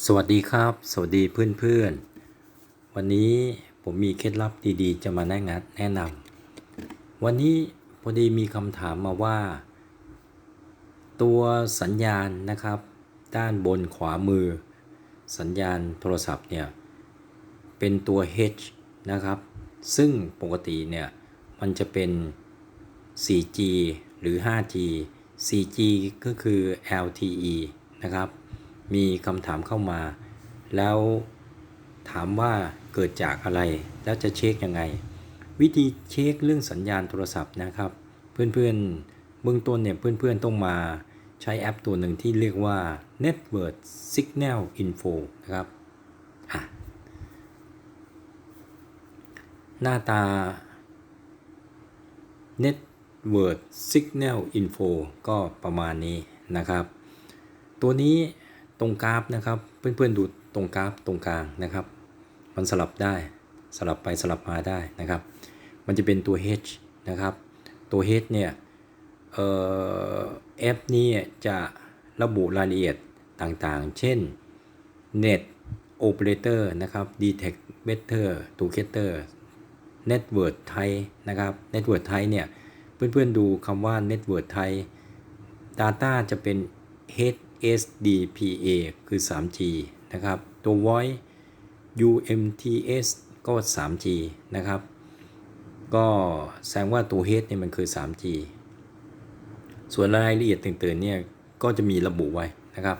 สวัสดีครับ สวัสดีเพื่อนๆวันนี้ผมมีเคล็ดลับดีๆ จะมาแนะนำแนะนำวันนี้พอดีมีคำถามมาว่า ตัวสัญญาณนะครับ ด้านบนขวามือ สัญญาณโทรศัพท์เนี่ยเป็นตัว H นะครับ ซึ่งปกติเนี่ยมันจะเป็น 4G หรือ 5G 4G ก็คือ LTE นะครับ มีคำถามเข้ามา แล้วถามว่าเกิดจากอะไร แล้วจะเช็คยังไง วิธีเช็คเรื่องสัญญาณโทรศัพท์นะครับ เพื่อนๆเบื้องต้นเนี่ยเพื่อนๆต้องมาใช้แอปตัวหนึ่งที่เรียกว่า Network Signal Info นะครับหน้าตา Network Signal Info ก็ประมาณนี้นะครับ ตัวนี้ ตรงกราฟนะครับ เพื่อนๆดูตรงกราฟตรงกลางนะครับ มันสลับได้สลับไปสลับมาได้นะครับ มันจะเป็นตัว H นะครับ ตัว H เนี่ยเอ่อแอปนี้จะระบุรายละเอียดต่างๆ เช่น Net Operator นะครับ Detect Better Together Network Type นะครับ Network Type เนี่ย เพื่อนๆดูคำว่า Network Type Data จะเป็น H SDPA คือ 3G นะครับ ตัว Voice UMTS ก็ 3G นะครับ ก็แสดงว่าตัว H เนี่ยมันคือ 3G ส่วนรายละเอียดต่างๆเนี่ยก็จะมีระบุไว้นะครับ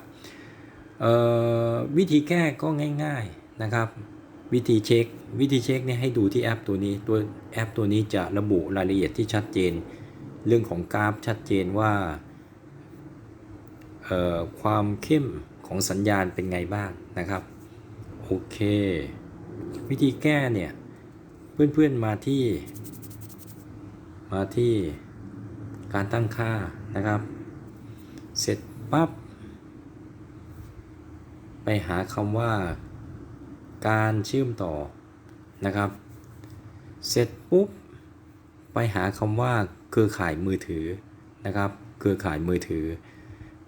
วิธีแก้ก็ง่ายๆนะครับ วิธีเช็ค วิธีเช็คเนี่ยให้ดูที่แอปตัวนี้ตัวแอปตัวนี้จะระบุรายละเอียดที่ชัดเจน เรื่องของกราฟชัดเจนว่า ความเข้มของสัญญาณเป็นไงบ้างนะครับ โอเค วิธีแก้เนี่ย เพื่อนๆมาที่ มาที่การตั้งค่านะครับ เสร็จปั๊บ ไปหาคำว่าการเชื่อมต่อนะครับ เสร็จปุ๊บ ไปหาคำว่าเครือข่ายมือถือนะครับ เครือข่ายมือถือ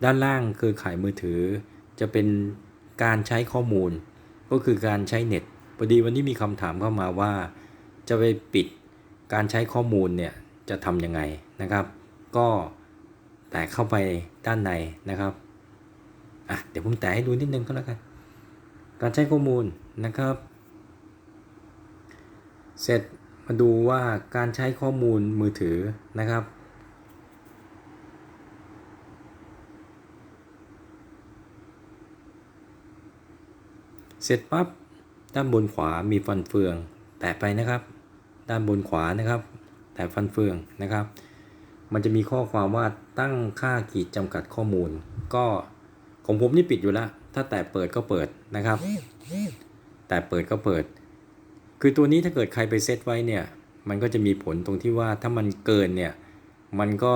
ด้านล่างคือขายมือถือ จะเป็นการใช้ข้อมูล ก็คือการใช้เน็ตพอดีวันนี้มีคำถามเข้ามาว่า จะไปปิดการใช้ข้อมูลเนี่ยจะทำยังไงนะครับ ก็แตะเข้าไปด้านในนะครับอะเดี๋ยวผมแตะให้ดูนิดนึงก็แล้วกัน การใช้ข้อมูลนะครับ เสร็จมาดูว่าการใช้ข้อมูลมือถือนะครับ เสร็จปั๊บด้านบนขวามีฟันเฟือง แตะไปนะครับ ด้านบนขวานะครับ แตะฟันเฟืองนะครับ มันจะมีข้อความว่าตั้งค่าขีดจำกัดข้อมูล ก็ของผมนี่ปิดอยู่แล้ว ถ้าแตะเปิดก็เปิดนะครับ แต่เปิดก็เปิด คือตัวนี้ถ้าเกิดใครไปเซตไว้เนี่ย มันก็จะมีผลตรงที่ว่าถ้ามันเกินเนี่ย มันก็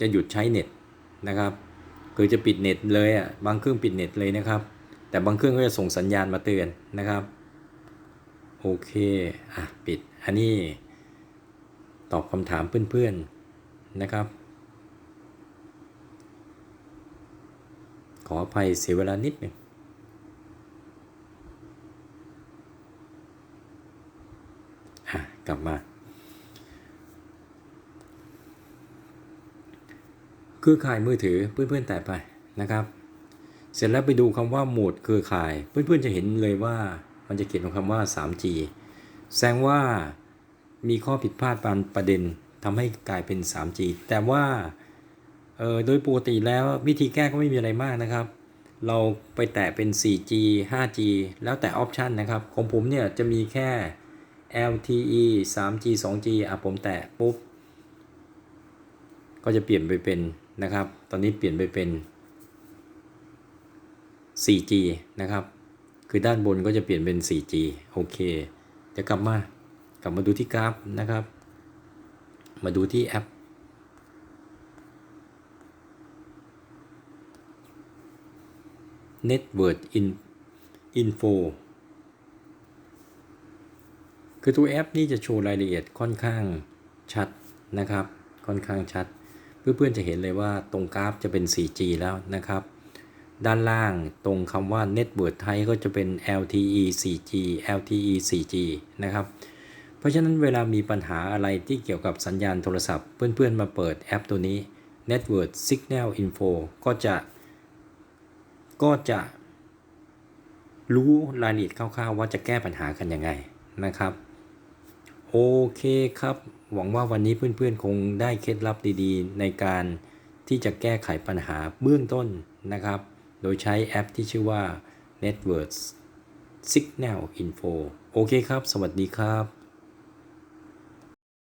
จะหยุดใช้เน็ตนะครับ คือจะปิดเน็ตเลยอะ บางเครื่องปิดเน็ตเลยนะครับ แต่บางเครื่องก็จะส่งสัญญาณมาเตือนนะครับ โอเค อะ ปิด อันนี้ตอบคำถามเพื่อนๆนะครับ ขออภัยเสียเวลานิดหนึ่งกลับมา คือข่ายมือถือเพื่อนๆแตะไปนะครับ เสร็จแล้วไปดูคำว่าโหมดเครือข่าย เพื่อนๆจะเห็นเลยว่ามันจะเขียนคำว่า 3G แสดงว่ามีข้อผิดพลาดบางประเด็นทำให้กลายเป็น 3G แต่ว่าโดยปกติแล้ววิธีแก้ก็ไม่มีอะไรมากนะครับ เราไปแตะเป็น 4G 5G แล้วแต่ออปชันนะครับ ของผมเนี่ยจะมีแค่ LTE 3G 2G อะผมแตะปุ๊บ ก็จะเปลี่ยนไปเป็นนะครับ ตอนนี้เปลี่ยนไปเป็น 4G นะครับ คือด้านบนก็จะเปลี่ยนเป็น 4G โอเคจะกลับมากลับมาดูที่กราฟนะครับ มาดูที่แอป Network Info คือตัวแอปนี่จะโชว์รายละเอียดค่อนข้างชัดนะครับ ค่อนข้างชัด เพื่อนๆจะเห็นเลยว่าตรงกราฟจะเป็น 4G แล้วนะครับ ด้านล่างตรงคำว่า Network ไทยก็จะเป็น LTE 4G LTE 4G นะครับ เพราะฉะนั้นเวลามีปัญหาอะไรที่เกี่ยวกับสัญญาณโทรศัพท์ เพื่อนๆมาเปิดแอปตัวนี้ Network Signal Info ก็จะ ก็จะรู้รายละเอียดคร่าวๆ ว่าจะแก้ปัญหากันยังไงนะครับ โอเคครับ หวังว่าวันนี้เพื่อนๆ คงได้เคล็ดลับดีๆ ในการที่จะแก้ไขปัญหาเบื้องต้นนะครับ โดยใช้แอปที่ชื่อว่า Network Signal Info โอเคครับ สวัสดีครับ